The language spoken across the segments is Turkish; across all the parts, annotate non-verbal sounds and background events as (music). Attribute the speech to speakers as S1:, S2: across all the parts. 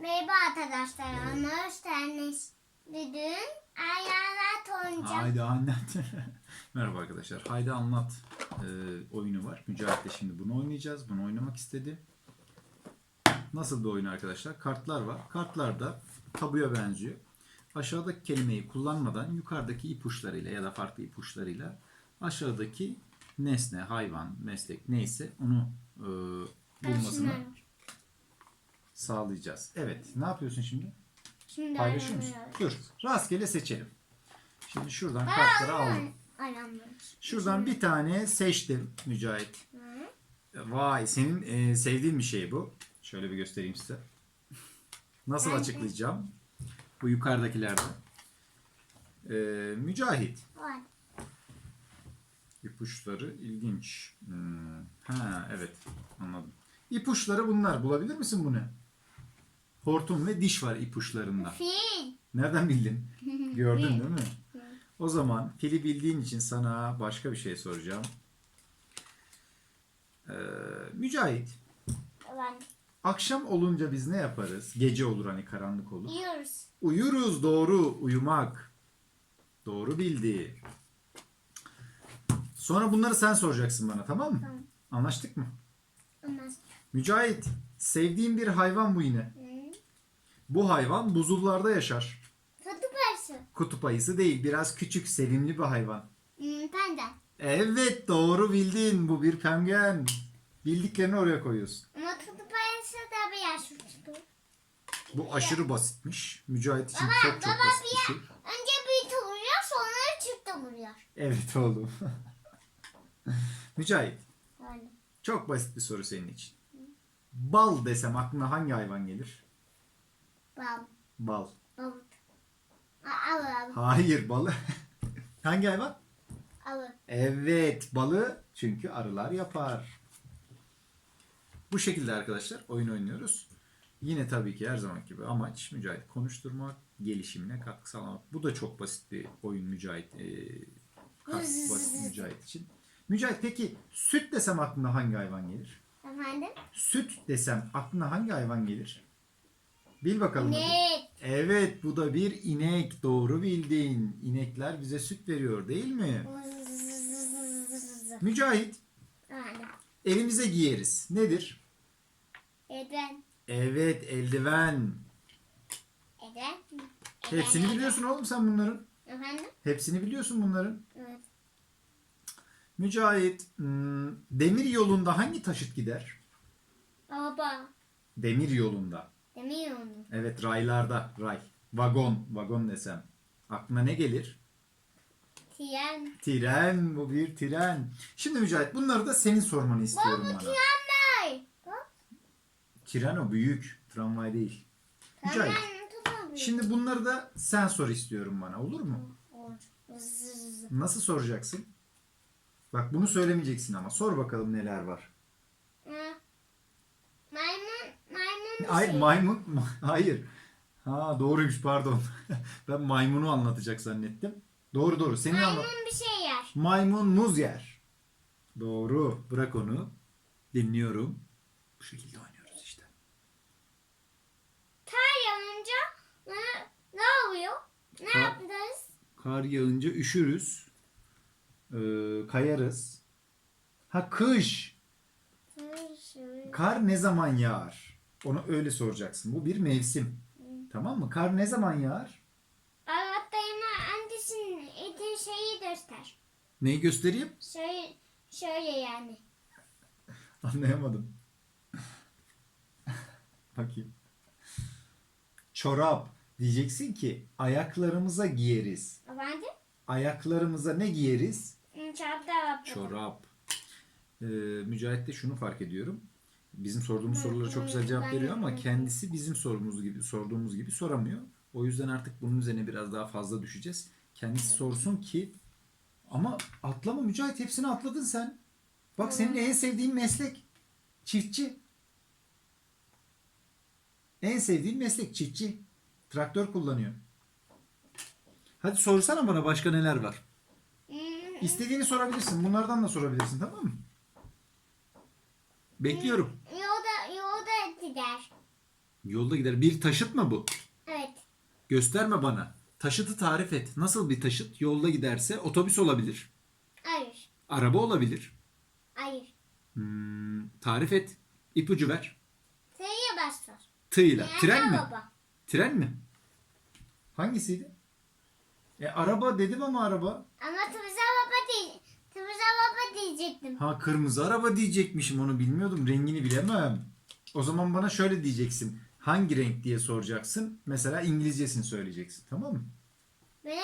S1: Merhaba arkadaşlar. Hoş geldiniz. Bugün ayarlar oynayacağım.
S2: Haydi anlat. (laughs) Merhaba arkadaşlar. Haydi anlat e, oyunu var. Mücahit de şimdi bunu oynayacağız. Bunu oynamak istedi. Nasıl bir oyun arkadaşlar? Kartlar var. Kartlarda tabuya benziyor. Aşağıdaki kelimeyi kullanmadan yukarıdaki ipuçlarıyla ya da farklı ipuçlarıyla aşağıdaki nesne, hayvan, meslek neyse onu e, bulmasını. Sağlayacağız. Evet. Ne yapıyorsun şimdi?
S1: Şimdi
S2: Paylaşıyor musun? Dur. Rastgele seçelim. Şimdi şuradan kartları aldım.
S1: Oynamıyoruz.
S2: Şuradan bir tane seçtim Mücahit. Vay senin e, sevdiğin bir şey bu. Şöyle bir göstereyim size. Nasıl açıklayacağım? Bu yukarıdakilerde. E, Mücahit.
S1: Var.
S2: İpuçları ilginç. Hmm. Ha evet anladım. İpuçları bunlar. Bulabilir misin bunu? Hortum ve diş var ipuçlarında.
S1: Fil.
S2: Nereden bildin? (laughs) Gördün değil mi? O zaman fili bildiğin için sana başka bir şey soracağım. Ee, Mücahit,
S1: Var.
S2: akşam olunca biz ne yaparız? Gece olur hani karanlık olur.
S1: Yiyoruz.
S2: Uyuruz doğru, uyumak. Doğru bildi. Sonra bunları sen soracaksın bana tamam mı?
S1: Tamam.
S2: Anlaştık mı?
S1: Olmaz.
S2: Mücahit, sevdiğim bir hayvan bu yine. Bu hayvan buzullarda yaşar.
S1: Tadı parası.
S2: Kutup ayısı değil, biraz küçük, sevimli bir hayvan.
S1: Hmm, panda.
S2: Evet doğru bildin. Bu bir penguen. Bildiklerini oraya koyuyorsun.
S1: Ama tadı parası da bir yaş.
S2: Bu aşırı basitmiş. Mücahit için
S1: Baba,
S2: çok çok
S1: baba
S2: basit
S1: bir
S2: bir şey.
S1: Önce bir vuruyor sonra çift vuruyor.
S2: Evet oğlum. (laughs) Mücahit
S1: Öyle.
S2: çok basit bir soru senin için. Bal desem aklına hangi hayvan gelir?
S1: Bal.
S2: Bal.
S1: Balık. A- Avı avı.
S2: Hayır balı. (laughs) hangi hayvan?
S1: Avı.
S2: Evet balı çünkü arılar yapar. Bu şekilde arkadaşlar oyun oynuyoruz. Yine tabii ki her zaman gibi amaç Mücahit konuşturmak, gelişimine katkı sağlamak. Bu da çok basit bir oyun Mücahit. Ee, katkı (laughs) basit Mücahit için. Mücahit peki süt desem aklına hangi hayvan gelir?
S1: Efendim?
S2: Süt desem aklına hangi hayvan gelir? Bil bakalım.
S1: Ne?
S2: Evet bu da bir inek. Doğru bildin. İnekler bize süt veriyor değil mi? (laughs) Mücahit
S1: Efendim?
S2: elimize giyeriz. Nedir?
S1: Eden.
S2: Evet eldiven.
S1: Eden.
S2: Hepsini biliyorsun oğlum sen bunların.
S1: Efendim?
S2: Hepsini biliyorsun bunların.
S1: Evet.
S2: Mücahit hmm, demir yolunda hangi taşıt gider?
S1: Baba.
S2: Demir yolunda.
S1: Demiyor onu.
S2: Evet raylarda ray. Vagon. Vagon desem. Aklına ne gelir?
S1: Tren.
S2: Tren. Bu bir tren. Şimdi Mücahit bunları da senin sormanı istiyorum
S1: Baba
S2: bana.
S1: trenler. Bak.
S2: Tren o büyük. Tramvay değil. Mücahit.
S1: Tutamıyor.
S2: Şimdi bunları da sen sor istiyorum bana. Olur mu?
S1: Olur. Zzz.
S2: Nasıl soracaksın? Bak bunu söylemeyeceksin ama. Sor bakalım neler var.
S1: Ha. Maymun. Maymun bir
S2: Hayır
S1: şey.
S2: maymun. (laughs) Hayır. Ha doğruymuş pardon. (laughs) ben maymunu anlatacak zannettim. Doğru doğru. Senin anlat.
S1: Maymun bir şey yer.
S2: Maymun muz yer. Doğru. Bırak onu. Dinliyorum. Bu şekilde oynuyoruz işte.
S1: Kar yağınca ne, ne oluyor? Ne
S2: Kar-
S1: yapacağız?
S2: Kar yağınca üşürüz. Ee, kayarız. Ha kış. Kar ne zaman yağar? Onu öyle soracaksın. Bu bir mevsim. Tamam mı? Kar ne zaman yağar?
S1: Arattayıma annesinin etin şeyi göster.
S2: Neyi göstereyim?
S1: Şöyle, şöyle yani. (laughs)
S2: Anlayamadım. (laughs) Bakayım. Çorap. Diyeceksin ki ayaklarımıza giyeriz.
S1: Efendim?
S2: Ayaklarımıza ne giyeriz?
S1: Çarptı Arap.
S2: Çorap. Ee, Mücahit de şunu fark ediyorum. Bizim sorduğumuz sorulara çok güzel cevap veriyor ama kendisi bizim sorumuz gibi sorduğumuz gibi soramıyor. O yüzden artık bunun üzerine biraz daha fazla düşeceğiz. Kendisi sorsun ki ama atlama Mücahit hepsini atladın sen. Bak senin en sevdiğin meslek çiftçi. En sevdiğin meslek çiftçi. Traktör kullanıyor. Hadi sorsana bana başka neler var.
S1: Hı,
S2: İstediğini sorabilirsin. Bunlardan da sorabilirsin tamam mı? Bekliyorum.
S1: Yolda, yolda gider.
S2: Yolda gider. Bir taşıt mı bu?
S1: Evet.
S2: Gösterme bana. Taşıtı tarif et. Nasıl bir taşıt? Yolda giderse otobüs olabilir.
S1: Hayır.
S2: Araba olabilir.
S1: Hayır.
S2: Hmm, tarif et. İpucu ver.
S1: T'ye başlar.
S2: Tığla.
S1: Yani
S2: Tren mi?
S1: araba.
S2: Tren mi? Hangisiydi? E araba dedim ama araba.
S1: Ama Tımıza baba değil. Tımıza baba diyecektim.
S2: Ha kırmızı araba diyecekmişim onu bilmiyordum. Rengini bilemem. O zaman bana şöyle diyeceksin. Hangi renk diye soracaksın. Mesela İngilizcesini söyleyeceksin. Tamam mı?
S1: Ve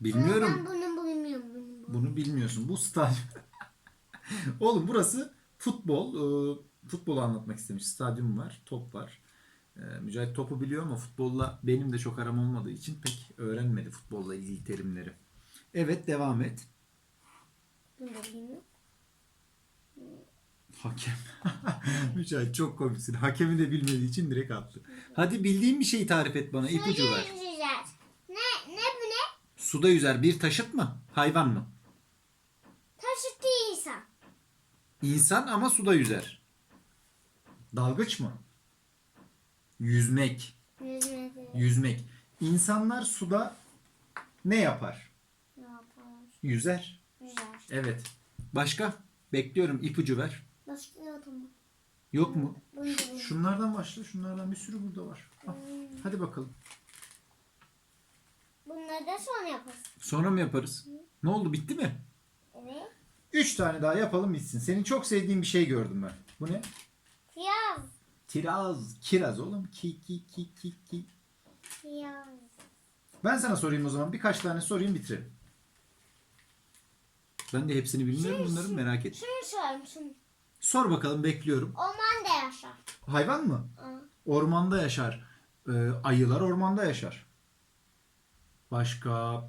S2: Bilmiyorum.
S1: ben bunu bilmiyorum. Bunu.
S2: Bunu bilmiyorsun. Bu stadyum. (laughs) Oğlum burası futbol. Ee, futbolu anlatmak istemiş. Stadyum var. Top var. Ee, Mücahit topu biliyor ama futbolla benim de çok aram olmadığı için pek öğrenmedi futbolla ilgili terimleri. Evet devam et.
S1: Bunu da bilmiyorum.
S2: Hakem. (laughs) Mücahit çok komiksin. Hakemi de bilmediği için direkt attı. Hadi bildiğin bir şeyi tarif et bana. ipucu ver.
S1: Ne, ne bu ne?
S2: Suda yüzer bir taşıt mı? Hayvan mı?
S1: Taşıt değilse.
S2: İnsan ama suda yüzer. Dalgıç mı? Yüzmek.
S1: Yüzmedi.
S2: Yüzmek. İnsanlar suda ne yapar?
S1: Ne yapar?
S2: Yüzer. Evet. Başka? Bekliyorum ipucu ver.
S1: Başlıyordum.
S2: Yok mu?
S1: Da bilmiyorum.
S2: Şunlardan başla. Şunlardan bir sürü burada var. Al. Hadi bakalım.
S1: Bunları da sonra yaparız.
S2: Sonra mı yaparız? Ne oldu? Bitti mi?
S1: Evet.
S2: Üç tane daha yapalım bitsin. Senin çok sevdiğin bir şey gördüm ben. Bu ne?
S1: Piyaz.
S2: Kiraz. Kiraz oğlum. Ki ki ki ki ki.
S1: Piyaz.
S2: Ben sana sorayım o zaman. Birkaç tane sorayım bitirelim. Ben de hepsini bilmiyorum bunların merak ettim.
S1: Şunu şunu.
S2: Sor bakalım bekliyorum.
S1: Ormanda yaşar.
S2: Hayvan mı?
S1: Aa,
S2: Ormanda yaşar. Ee, ayılar ormanda yaşar. Başka?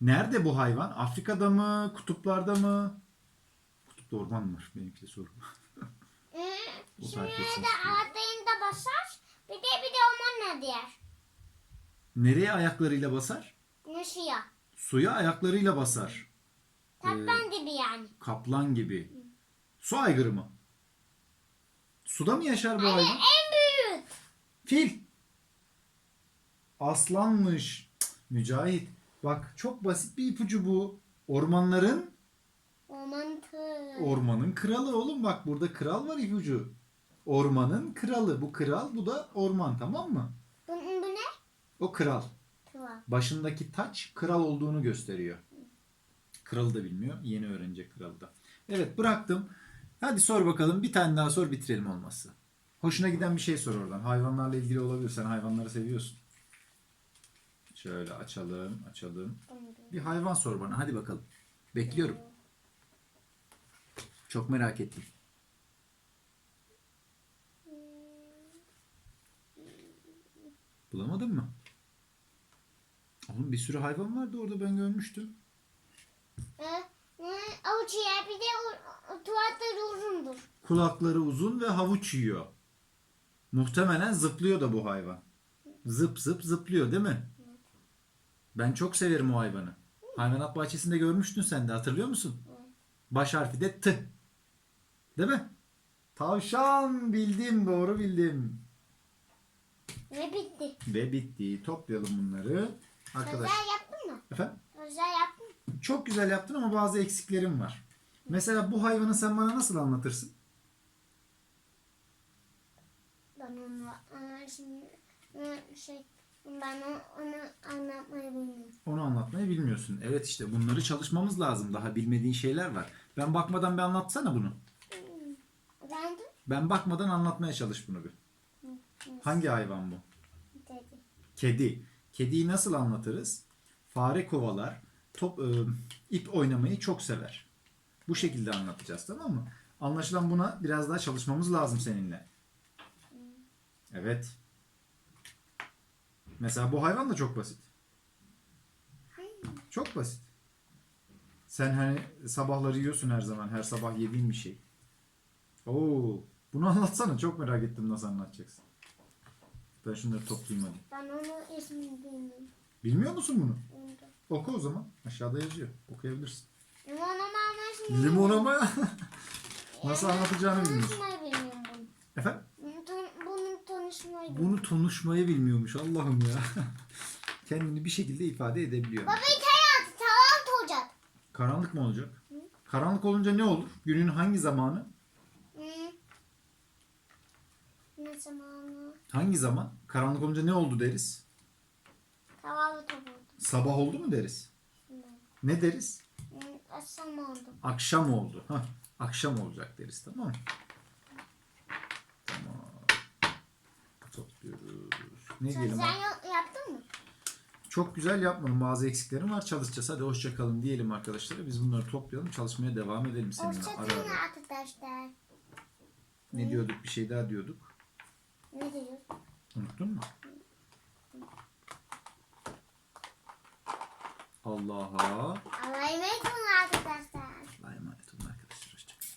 S2: Nerede bu hayvan? Afrika'da mı? Kutuplarda mı? Kutupta orman var? Benimki de soru. (laughs)
S1: Ee,
S2: O
S1: Şimdi
S2: fark etsin
S1: de basar. Bir de bir de ormanla diğer.
S2: Nereye ayaklarıyla basar?
S1: Nasıya.
S2: Suya ayaklarıyla basar.
S1: Tatlan gibi yani.
S2: Kaplan gibi. Su aygırı mı? Suda mı yaşar bu hayvan?
S1: En büyük.
S2: Fil. Aslanmış. Cık, Mücahit. Bak çok basit bir ipucu bu. Ormanların
S1: Orman tığ.
S2: ormanın kralı oğlum. Bak burada kral var ipucu. Ormanın kralı. Bu kral bu da orman tamam mı?
S1: Bu, bu ne?
S2: O kral.
S1: Tuval.
S2: Başındaki taç kral olduğunu gösteriyor. Kralı da bilmiyor. Yeni öğrenecek kralı da. Evet bıraktım. Hadi sor bakalım. Bir tane daha sor bitirelim olmazsa. Hoşuna giden bir şey sor oradan. Hayvanlarla ilgili olabilir. Sen hayvanları seviyorsun. Şöyle açalım, açalım. Bir hayvan sor bana. Hadi bakalım. Bekliyorum. Çok merak ettim. Bulamadın mı? Oğlum bir sürü hayvan vardı orada ben görmüştüm.
S1: Ee, avuç yer bir de tuvalleri uzundur.
S2: Kulakları uzun ve havuç yiyor. Muhtemelen zıplıyor da bu hayvan. Zıp zıp zıplıyor değil mi? Ben çok severim o hayvanı. Hayvanat bahçesinde görmüştün sen de hatırlıyor musun? Baş harfi de T. Değil mi? Tavşan bildim doğru bildim.
S1: Ve bitti.
S2: Ve bitti. Toplayalım bunları. Arkadaş.
S1: Güzel yaptın mı?
S2: Efendim?
S1: Güzel yaptın?
S2: Çok güzel yaptın ama bazı eksiklerim var. Mesela bu hayvanı sen bana nasıl anlatırsın?
S1: Ben onu şimdi şey ben onu anlatmayı bilmiyorum.
S2: Onu anlatmayı bilmiyorsun. Evet işte bunları çalışmamız lazım. Daha bilmediğin şeyler var. Ben bakmadan bir anlatsana bunu.
S1: Efendim?
S2: Ben bakmadan anlatmaya çalış bunu bir. Hangi hayvan bu?
S1: Dedi.
S2: Kedi. Kediyi nasıl anlatırız? Fare kovalar, top, e, ip oynamayı çok sever. Bu şekilde anlatacağız tamam mı? Anlaşılan buna biraz daha çalışmamız lazım seninle. Evet. Mesela bu hayvan da çok basit. Çok basit. Sen hani sabahları yiyorsun her zaman. Her sabah yediğin bir şey. Oo, bunu anlatsana. Çok merak ettim nasıl anlatacaksın. Ben şunları toplayayım hadi.
S1: Ben onu ismini bilmiyorum.
S2: Bilmiyor musun bunu? Oku o zaman. Aşağıda yazıyor. Okuyabilirsin.
S1: Limonama ama şimdi.
S2: Limonama (laughs) nasıl anlatacağını bilmiyorsun.
S1: Konuşmayı bilmiyorum.
S2: Efendim?
S1: Bunu, tan- bunu tanış
S2: Bunu konuşmayı bilmiyormuş Allah'ım ya. (laughs) Kendini bir şekilde ifade edebiliyor.
S1: Baba internet tamam olacak.
S2: Karanlık mı olacak? Karanlık olunca ne olur? Günün hangi zamanı?
S1: Hı. Ne zamanı?
S2: Hangi zaman? Karanlık olunca ne oldu deriz?
S1: Tamam oldu.
S2: Sabah oldu mu deriz? Ne deriz?
S1: Hı, Akşam oldu.
S2: Akşam oldu. Hah, akşam olacak deriz tamam mı? Tamam. Topluyoruz. Ne
S1: Sen,
S2: diyelim?
S1: sen ya- yaptın mı?
S2: Çok güzel yapmadım. Bazı eksiklerim var. Çalışacağız. Hadi hoşçakalın diyelim arkadaşlara. Biz bunları toplayalım. Çalışmaya devam edelim seninle.
S1: Hoşçakalın arkadaşlar.
S2: Ne diyorduk? Bir şey daha diyorduk.
S1: Ne diyor?
S2: Unuttun mu? Allah'a
S1: Allah'a emanet olun arkadaşlar.